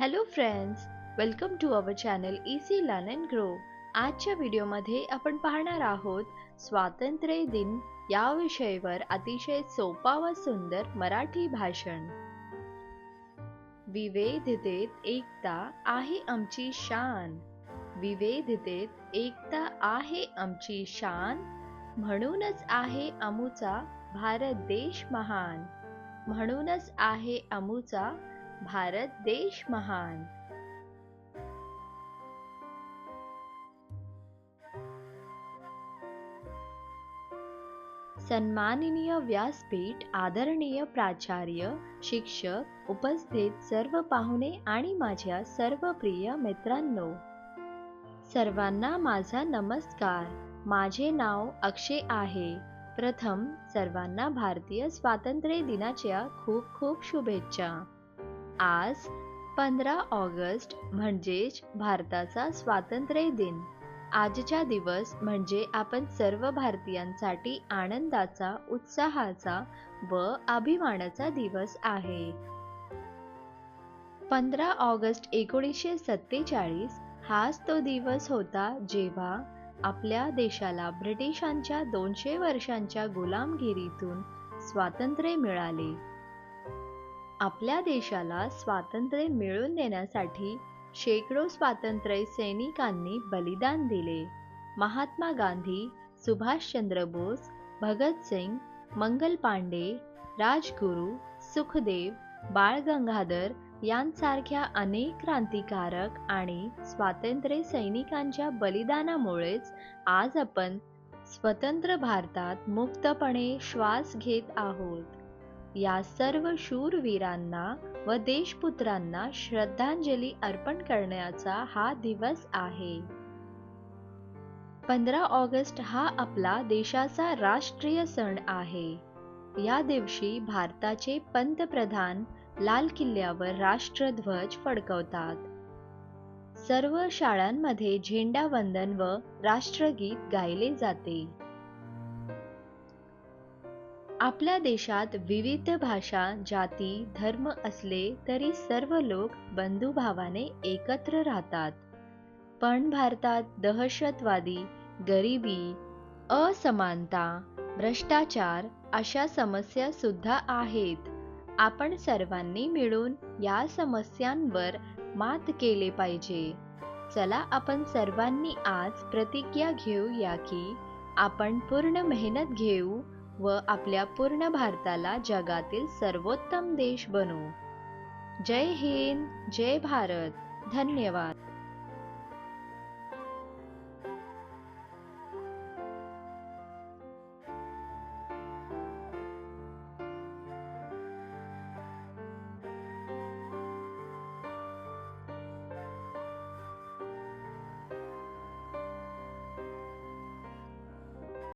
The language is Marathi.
Hello friends welcome to our channel easy learn and grow आजच्या व्हिडिओमध्ये आपण पाहणार आहोत स्वातंत्र्य दिन या विषयावर अतिशय सोपा व सुंदर मराठी भाषण. विवेधितेत एकता आहे आमची शान. विवेधितेत एकता आहे आमची शान. म्हणूनच आहे अमुचा भारत देश महान. म्हणूनच आहे अमुचा भारत देश महान. सन्माननीय व्यासपीठ आदरणीय प्राचार्य शिक्षक उपस्थित सर्व पाहुणे आणि माझ्या सर्व प्रिय मित्रांनो. सर्वांना माझा नमस्कार. माझे नाव अक्षय आहे. प्रथम सर्वांना भारतीय स्वातंत्र्य दिनाच्या खूप खूप शुभेच्छा. आज पंधरा ऑगस्ट म्हणजेच भारताचा स्वातंत्र्य दिन. आजचा दिवस म्हणजे आपण सर्व भारतीयांसाठी आनंदाचा उत्साहाचा व अभिमानाचा दिवस आहे. पंधरा ऑगस्ट एकोणीसशे सत्तेचाळीस हाच तो दिवस होता जेव्हा आपल्या देशाला ब्रिटिशांच्या दोनशे वर्षांच्या गुलामगिरीतून स्वातंत्र्य मिळाले. आपल्या देशाला स्वातंत्र्य मिळवून देण्यासाठी शेकडो स्वातंत्र्य सैनिकांनी बलिदान दिले. महात्मा गांधी सुभाषचंद्र बोस भगतसिंग मंगल पांडे राजगुरू सुखदेव बाळ गंगाधर यांसारख्या अनेक क्रांतिकारक आणि स्वातंत्र्य सैनिकांच्या बलिदानामुळेच आज आपण स्वतंत्र भारतात मुक्तपणे श्वास घेत आहोत. या सर्व शूरवीरांना व देशपुत्रांना श्रद्धांजली अर्पण करण्याचा हा दिवस आहे. पंधरा ऑगस्ट हा आपला देशाचा राष्ट्रीय सण आहे. या दिवशी भारताचे पंतप्रधान लाल किल्ल्यावर राष्ट्रध्वज फडकवतात. सर्व शाळांमध्ये झेंडावंदन व राष्ट्रगीत गायले जाते. आपल्या देशात विविध भाषा जाती धर्म असले तरी सर्व लोक बंधुभावाने एकत्र राहतात. पण भारतात दहशतवादी गरिबी असमानता भ्रष्टाचार अशा समस्या सुद्धा आहेत. आपण सर्वांनी मिळून या समस्यांवर मात केले पाहिजे. चला आपण सर्वांनी आज प्रतिज्ञा घेऊया की आपण पूर्ण मेहनत घेऊ व आपल्या पूर्ण भारताला जगातील सर्वोत्तम देश बनवू. जय हिंद जय भारत. धन्यवाद.